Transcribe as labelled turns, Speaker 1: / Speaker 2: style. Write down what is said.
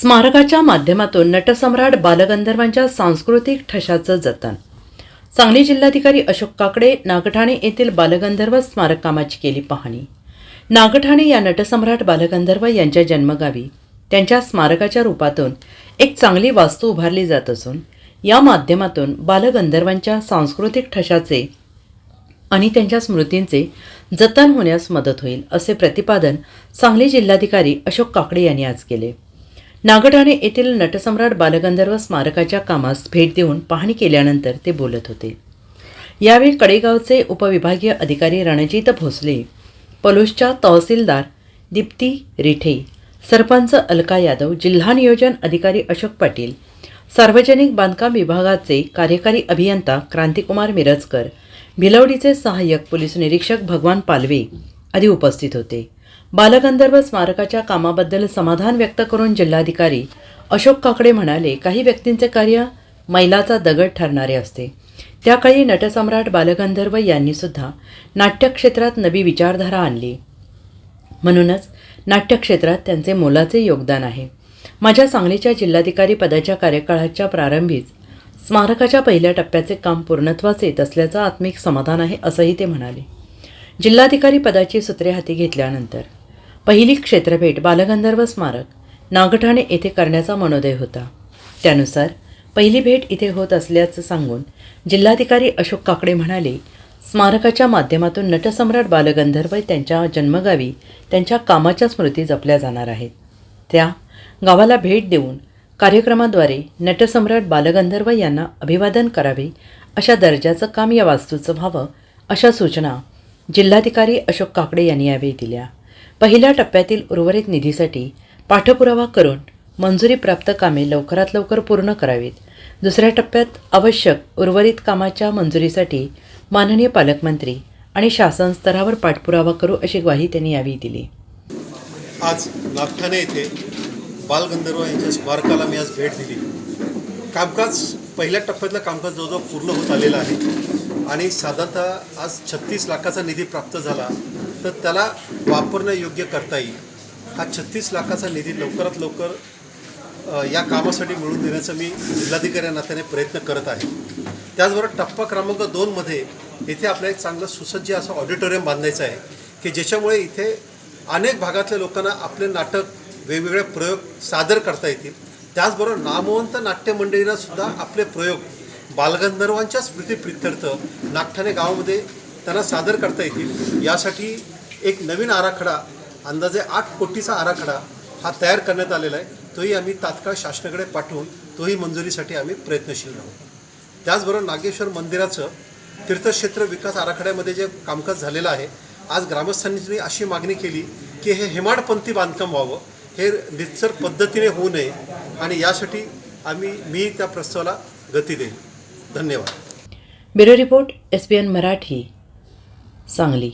Speaker 1: स्मारकाच्या माध्यमातून नटसम्राट बालगंधर्वांच्या सांस्कृतिक ठशाचं जतन. सांगली जिल्हाधिकारी अशोक काकडे नागठाणे येथील बालगंधर्व स्मारक कामाची केली पाहणी. नागठाणे या नटसम्राट बालगंधर्व यांच्या जन्मगावी त्यांच्या स्मारकाच्या रूपातून एक चांगली वास्तू उभारली जात असून या माध्यमातून बालगंधर्वांच्या सांस्कृतिक ठशाचे आणि त्यांच्या स्मृतींचे जतन होण्यास मदत होईल असे प्रतिपादन सांगली जिल्हाधिकारी अशोक काकडे यांनी आज केले. नागठाणे येथील नटसम्राट बालगंधर्व स्मारकाच्या कामास भेट देऊन पाहणी केल्यानंतर ते बोलत होते. यावेळी कडेगावचे उपविभागीय अधिकारी रणजित भोसले पलूसच्या तहसीलदार दीप्ती रिठे सरपंच अलका यादव जिल्हा नियोजन अधिकारी अशोक पाटील सार्वजनिक बांधकाम विभागाचे कार्यकारी अभियंता क्रांतिकुमार मिरजकर भिलवडीचे सहाय्यक पोलीस निरीक्षक भगवान पालवे आदी उपस्थित होते. बालगंधर्व स्मारकाच्या कामाबद्दल समाधान व्यक्त करून जिल्हाधिकारी अशोक काकडे म्हणाले काही व्यक्तींचे कार्य मैलाचा दगड ठरणारे असते. त्याकाळी नटसम्राट बालगंधर्व यांनीसुद्धा नाट्यक्षेत्रात नवी विचारधारा आणली. म्हणूनच नाट्यक्षेत्रात त्यांचे मोलाचे योगदान आहे. माझ्या सांगलीच्या जिल्हाधिकारी पदाच्या कार्यकाळाच्या प्रारंभीच स्मारकाच्या पहिल्या टप्प्याचे काम पूर्णत्वास येत असल्याचं आत्मिक समाधान आहे असंही ते म्हणाले. जिल्हाधिकारी पदाची सूत्रे हाती घेतल्यानंतर पहिली क्षेत्रभेट बालगंधर्व स्मारक नागठाणे येथे करण्याचा मनोदय होता. त्यानुसार पहिली भेट इथे होत असल्याचं सांगून जिल्हाधिकारी अशोक काकडे म्हणाले स्मारकाच्या माध्यमातून नटसम्राट बालगंधर्व त्यांच्या जन्मगावी त्यांच्या कामाच्या स्मृती जपल्या जाणार आहेत. त्या गावाला भेट देऊन कार्यक्रमाद्वारे नटसम्राट बालगंधर्व यांना अभिवादन करावे अशा दर्जाचं काम या वास्तूचं व्हावं अशा सूचना जिल्हाधिकारी अशोक काकडे यांनी यावेळी दिल्या. पहिल्या टप्प्यातील उर्वरित निधीसाठी पाठपुरावा करून मंजुरी प्राप्त कामे लवकरात लवकर पूर्ण करावीत. दुसऱ्या टप्प्यात आवश्यक उर्वरित कामाच्या मंजुरीसाठी माननीय पालकमंत्री आणि शासन स्तरावर पाठपुरावा करू अशी ग्वाही त्यांनी यावेळी दिली.
Speaker 2: आज नागठाणे येथे बालगंधर्व यांच्या स्मारकाला मी आज भेट दिली. कामकाज पहिल्या टप्प्यातलं कामकाज जवळजवळ पूर्ण होत आलेलं आहे आणि साधारणतः आज छत्तीस लाखाचा निधी प्राप्त झाला. तर त्याला वापरणं योग्य करता येईल. हा छत्तीस लाखाचा निधी लवकरात लवकर या कामासाठी मिळवून देण्याचा मी जिल्हाधिकारी नात्याने प्रयत्न करत आहे. त्याचबरोबर टप्पा क्रमांक दोनमध्ये इथे आपल्याला एक चांगलं सुसज्ज असं ऑडिटोरियम बांधायचं आहे की ज्याच्यामुळे इथे अनेक भागातल्या लोकांना आपले नाटक वेगवेगळे प्रयोग सादर करता येतील. त्याचबरोबर नामवंत नाट्यमंडळींना सुद्धा आपले प्रयोग बालगंधर्वांच्या स्मृतीप्रित्यर्थ नागठाणे गावामध्ये त्यांना सादर करता येतील. यासाठी एक नवीन आराखडा अंदाजे आठ कोटीचा आराखडा हा तयार करण्यात आलेला आहे. तोही आम्ही तात्काळ शासनाकडे पाठवून तोही मंजुरीसाठी आम्ही प्रयत्नशील राहू. त्याचबरोबर नागेश्वर मंदिराचं तीर्थक्षेत्र विकास आराखड्यामध्ये जे कामकाज झालेलं आहे आज ग्रामस्थांनी अशी मागणी केली की हे हेमाडपंथी बांधकाम व्हावं. हे निश्चर पद्धतीने होऊ नये आणि यासाठी आम्ही मी त्या प्रस्तावाला गती देईन. धन्यवाद.
Speaker 1: Bureau report S P N Marathi. Sangli